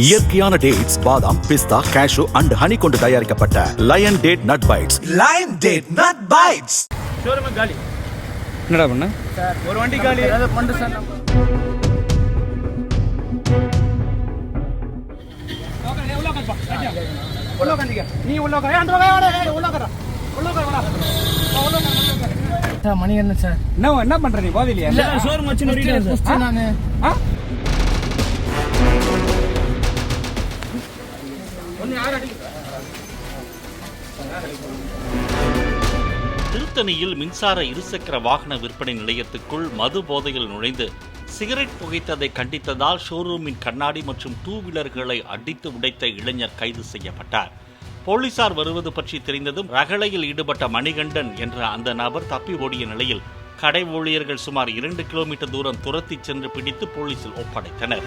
இயற்கையான டேட்ஸ் பாதாம் பிஸ்தா cash and honey கொண்டு தயாரிக்கப்பட்ட lion date nut bites Lion Date Nut Bites. Showroom காலி. என்னடா பண்ண? ஒரு வண்டி காலி. சார் உள்ள உட்காரு. சார் மணி என்ன சார்? என்ன என்ன பண்ற நீ? போதிலையா இல்ல, ஷோரூம் வச்சு நானு திருத்தணியில் மின்சார இருசக்கர வாகன விற்பனை நிலையத்துக்குள் மது போதையில் நுழைந்து சிகரெட் புகைத்ததை கண்டித்ததால் ஷோரூமின் கண்ணாடி மற்றும் டூ வீலர்களை அடித்து உடைத்த இளைஞர் கைது செய்யப்பட்டார். போலீசார் வருவது பற்றி தெரிந்ததும் ரகளையில் ஈடுபட்ட மணிகண்டன் என்ற அந்த நபர் தப்பி ஓடிய நிலையில் கடை ஊழியர்கள் சுமார் இரண்டு கிலோமீட்டர் தூரம் துரத்திச் சென்று பிடித்து போலீசில் ஒப்படைத்தனர்.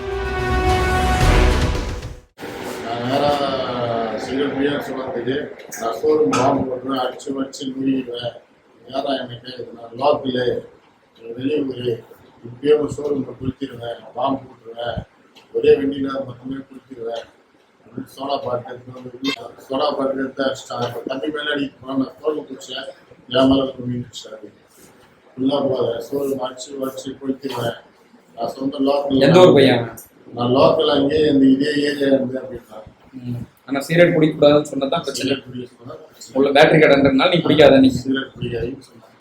முடியாது சொன்னதுக்கு நான் ஷோரூம் பாம்பு போட்டுருவேன் அடிச்சு வச்சு முடிவேன் நேராக எனக்கு நான் லோக்கலு வெளியூர் இப்பயே ஒரு ஷோரூமில் குளிச்சிருவேன் பாம்பு போட்டுருவேன் ஒரே வண்டியில் மொத்தமே அப்படின்னு சோடா பாட்டு சோடா பாட்டு எடுத்து அடிச்சிட்டான். இப்போ தம்பி மேலே அடிக்க போனால் நான் ஷோரூம் குடிச்சேன். என் மேலே கும்பிடுச்சு ஃபுல்லாக போகிறேன் ஷோரூம் அடிச்சு வச்சு குளிச்சிருவேன் நான் சொந்த லோக்கல் எந்த ஊர் பையன்? நான் லோக்கல் அங்கேயே இந்த இதே ஏரியா இருந்து அப்படின்னா ஆனா சிகரெட் குடிக்கக்கூடாதுன்னு சொன்னதான் பிரச்சனை. உள்ள பேட்டரி கடைன்றதுனால நீ பிடிக்காத நீ.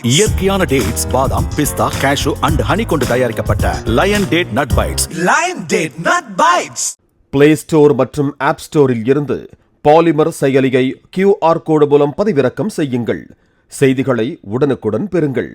இயற்கையான டேட்ஸ் பாதாம் பிஸ்தா கேஷு அண்ட் ஹனி கொண்டு தயாரிக்கப்பட்ட lion date nut bites Lion Date Nut Bites. Play store மற்றும் ஆப் ஸ்டோரில் இருந்து பாலிமர் செயலியை கியூஆர் கோடு மூலம் பதிவிறக்கம் செய்யுங்கள். செய்திகளை உடனுக்குடன் பெறுங்கள்.